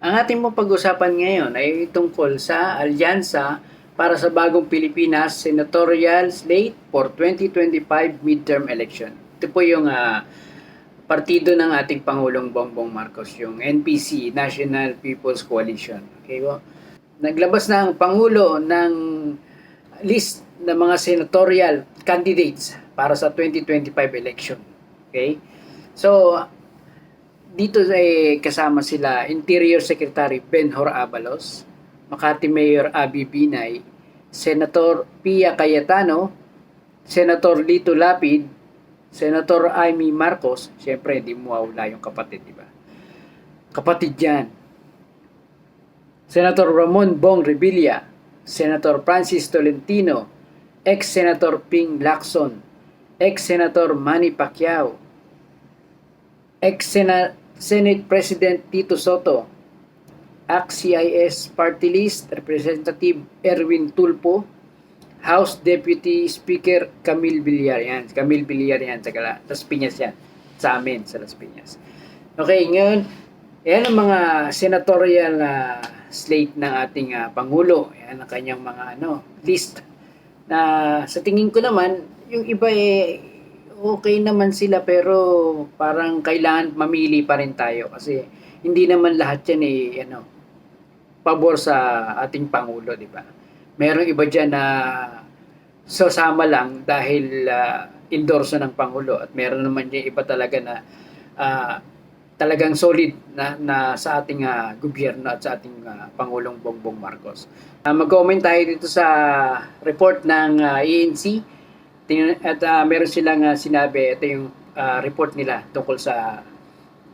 Ang ating pong pag-usapan ngayon ay tungkol sa alyansa para sa bagong Pilipinas senatorial slate for 2025 midterm election. Ito po yung ah, partido ng ating Pangulong Bongbong Marcos, yung NPC, National People's Coalition. Okay po? Naglabas na ang Pangulo ng list ng mga senatorial candidates para sa 2025 election. Okay? So, dito ay kasama sila Interior Secretary Benhor Abalos, Makati Mayor Abi Binay, Senator Pia Cayetano, Senator Lito Lapid, Senator Amy Marcos, siyempre hindi mo mawala yung kapatid, di ba? Kapatid yan. Senator Ramon Bong Revilla, Senator Francis Tolentino, ex-Senator Ping Lacson, ex-Senator Manny Pacquiao, ex-Senate President Tito Soto, ACT-CIS Party List Representative Erwin Tulpo, House Deputy Speaker Camille Villar. Camille Villar yan sa Gala. Las Piñas yan. Sa amin, sa Las Piñas. Okay, ngayon, yan ang mga senatorial na slate ng ating ah, Pangulo. Yan ang kanyang mga ano, list. Na sa tingin ko naman, yung iba eh, okay naman sila pero parang kailangan mamili pa rin tayo kasi hindi naman lahat yan eh, ano, pabor sa ating Pangulo, di ba? Merong iba dyan na sasama lang dahil ah, endorso ng Pangulo at meron naman yung iba talaga na ah, talagang solid na, na sa ating ah, gobyerno at sa ating ah, Pangulong Bongbong Marcos. Ah, mag-comment tayo dito sa report ng ah, ANC At ah, meron silang ah, sinabi, ito yung ah, report nila tungkol sa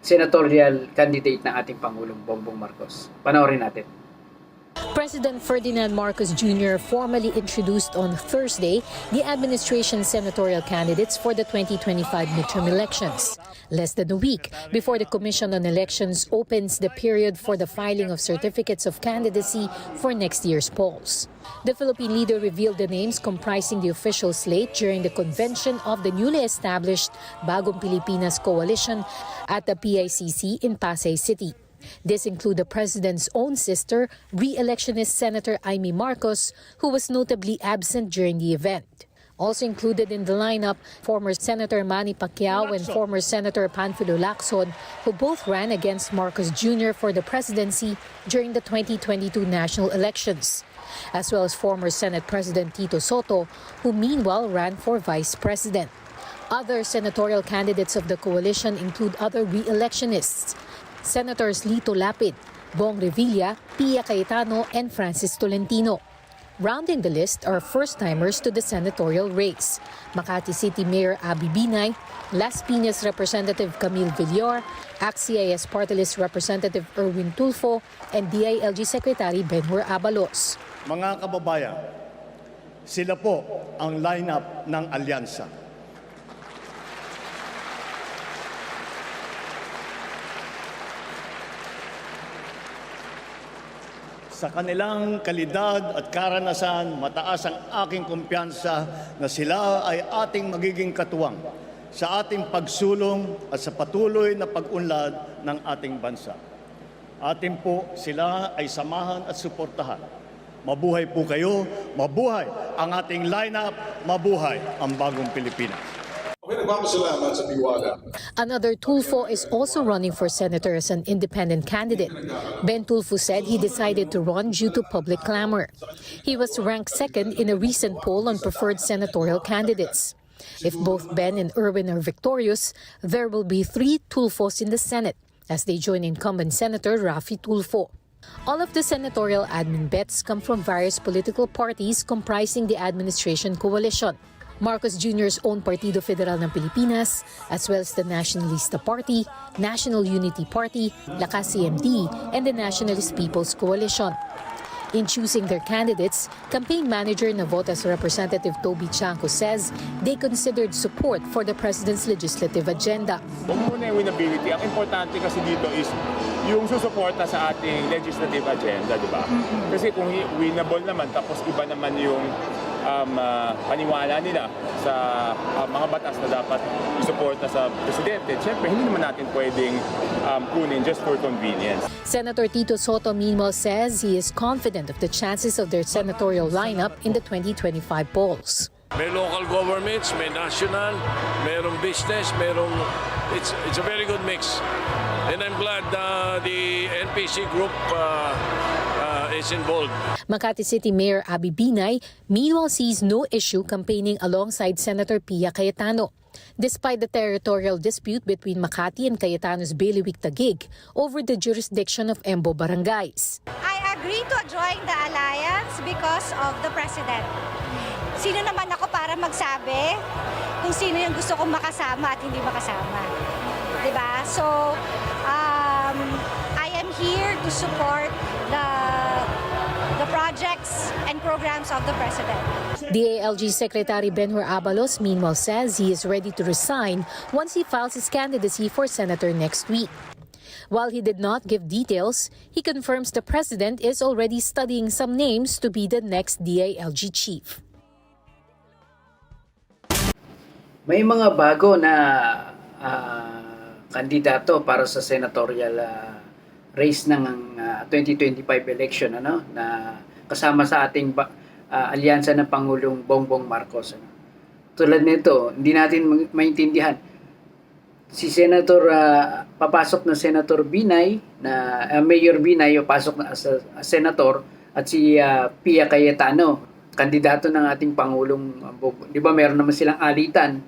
senatorial candidate ng ating Pangulong Bongbong Marcos. Panoorin natin. President Ferdinand Marcos Jr. formally introduced on Thursday the administration's senatorial candidates for the 2025 midterm elections. Less than a week before the Commission on Elections opens the period for the filing of certificates of candidacy for next year's polls. The Philippine leader revealed the names comprising the official slate during the convention of the newly established Bagong Pilipinas Coalition at the PICC in Pasay City. This include the president's own sister, re-electionist Senator Amy Marcos, who was notably absent during the event. Also included in the lineup, former Senator Manny Pacquiao and former Senator Panfilo Lacson, who both ran against Marcos Jr. for the presidency during the 2022 national elections, as well as former Senate President Tito Soto, who meanwhile ran for vice president. Other senatorial candidates of the coalition include other re-electionists, Senators Lito Lapid, Bong Revilla, Pia Cayetano, and Francis Tolentino. Rounding the list are first-timers to the senatorial race. Makati City Mayor Abi Binay, Las Piñas Representative Camille Villar, ACT-CIS Party List Representative Erwin Tulfo, and DILG Secretary Benhur Abalos. Mga kababayan, sila po ang lineup ng alyansa. Sa kanilang kalidad at karanasan, mataas ang aking kumpiyansa na sila ay ating magiging katuwang sa ating pagsulong at sa patuloy na pag-unlad ng ating bansa. Atin po sila ay samahan at suportahan. Mabuhay po kayo, mabuhay ang ating lineup, mabuhay ang bagong Pilipinas. Another Tulfo is also running for senator as an independent candidate. Ben Tulfo said he decided to run due to public clamor. He was ranked second in a recent poll on preferred senatorial candidates. If both Ben and Erwin are victorious, there will be three Tulfos in the Senate as they join incumbent Senator Rafi Tulfo. All of the senatorial admin bets come from various political parties comprising the administration coalition. Marcos Jr.'s own Partido Federal ng Pilipinas, as well as the Nationalista Party, National Unity Party, Lakas CMD, and the Nationalist People's Coalition. In choosing their candidates, campaign manager Navotas Representative Toby Chanco says they considered support for the president's legislative agenda. Huwag muna yung winnability. Ang importante kasi dito is yung susuporta sa ating legislative agenda, di ba? Kasi kung winnable naman, tapos iba naman yung um, ah, paniwala nila sa ah, mga batas na dapat isuporta sa presidente. Siyempre, hindi naman natin pwedeng um, kunin just for convenience. Senator Tito Soto meanwhile says he is confident of the chances of their senatorial lineup in the 2025 polls. May local governments, may national, mayroong business, mayroong... It's, it's a very good mix. And I'm glad uh, the NPC group uh, uh, is involved. Makati City Mayor Abby Binay meanwhile sees no issue campaigning alongside Senator Pia Cayetano. Despite the territorial dispute between Makati and Cayetano's bailiwick Taguig over the jurisdiction of Embo barangays. I agree to join the alliance because of the president. Sino naman ako para magsabi kung sino yung gusto kong makasama at hindi makasama? 'Di ba? So, um, I am here to support the the projects and programs of the president. DALG Secretary Benhur Abalos meanwhile says he is ready to resign once he files his candidacy for senator next week. While he did not give details, he confirms the president is already studying some names to be the next DALG chief. May mga bago na ah, kandidato para sa senatorial ah, race ng ah, 2025 election ano na kasama sa ating ba- ah, alyansa ng Pangulong Bongbong Marcos ano. Tulad nito, hindi natin ma- maintindihan si Senator ah, papasok na Senator Binay na ah, Mayor Binay o pasok na as, a- senator at si ah, Pia Cayetano kandidato ng ating pangulong Bongbong. 'di ba meron naman silang alitan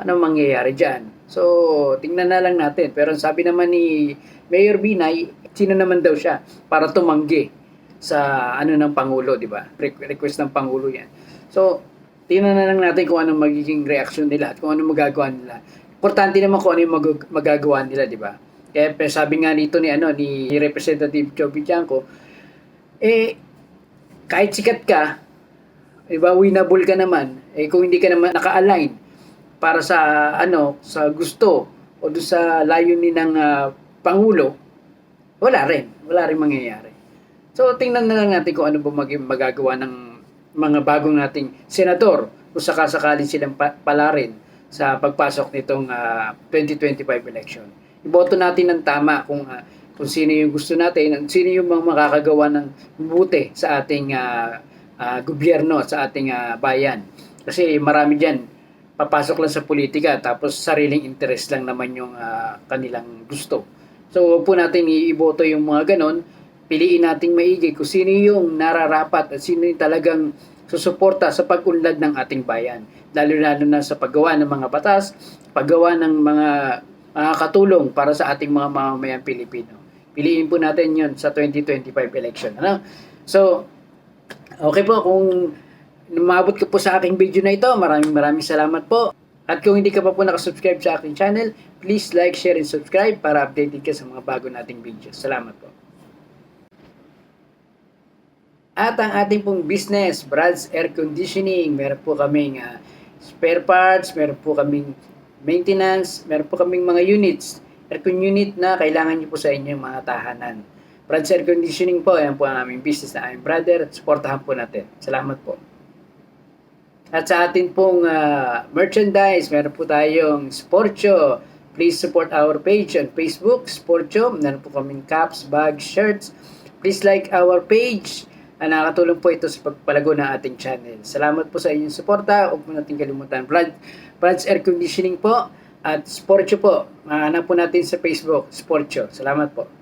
paano mangyayari diyan so tingnan na lang natin. Pero sabi naman ni Mayor Binay sino naman daw siya para tumanggi sa ano ng pangulo 'di ba? Re- request ng pangulo yan. So tingnan na lang natin kung ano magiging reaksyon nila at kung ano magagawa nila. Importante naman kung ano yung mag- magagawa nila, di ba? Kaya sabi nga nito ni ano ni Representative Joby Bianco, eh kahit sikat ka, di ba, winnable ka naman, eh kung hindi ka naman naka-align para sa ano, sa gusto o doon sa layunin ng ah, pangulo, wala rin, wala rin mangyayari. So tingnan na lang natin kung ano ba maging magagawa ng mga bagong nating senador kung sakasakaling silang pa- pala rin sa pagpasok nitong ah, 2025 election. Iboto natin ng tama kung ah, kung sino yung gusto natin, at sino yung mga makakagawa ng mabuti sa ating ah, ah, gobyerno, sa ating ah, bayan. Kasi marami diyan papasok lang sa politika tapos sariling interest lang naman yung ah, kanilang gusto. So, huwag po natin iiboto yung mga ganon. Piliin nating maigi kung sino yung nararapat at sino yung talagang susuporta sa pag-unlad ng ating bayan. Lalo-lalo na sa paggawa ng mga batas, paggawa ng mga mga katulong para sa ating mga mamamayang Pilipino. Piliin po natin yon sa 2025 election. Ano? So, okay po kung umabot ka po sa aking video na ito, maraming maraming salamat po. At kung hindi ka pa po nakasubscribe sa aking channel, please like, share, and subscribe para updated ka sa mga bago nating videos. Salamat po. At ang ating pong business, Brad's Air Conditioning, meron po kaming ah, spare parts, meron po kaming maintenance, meron po kaming mga units, aircon unit na kailangan nyo po sa inyong mga tahanan. Brad's Air Conditioning po, yan po ang aming business na aming brother at supportahan po natin. Salamat po. At sa atin pong ah, merchandise, meron po tayong Sportio. Please support our page on Facebook, Sportio. Meron po kaming caps, bags, shirts. Please like our page. Ah, nakakatulong po ito sa pagpalago ng ating channel. Salamat po sa inyong suporta. Huwag po natin kalimutan. Brad, Brad's Air Conditioning po at Sportio po. Mahanap po natin sa Facebook, Sportio. Salamat po.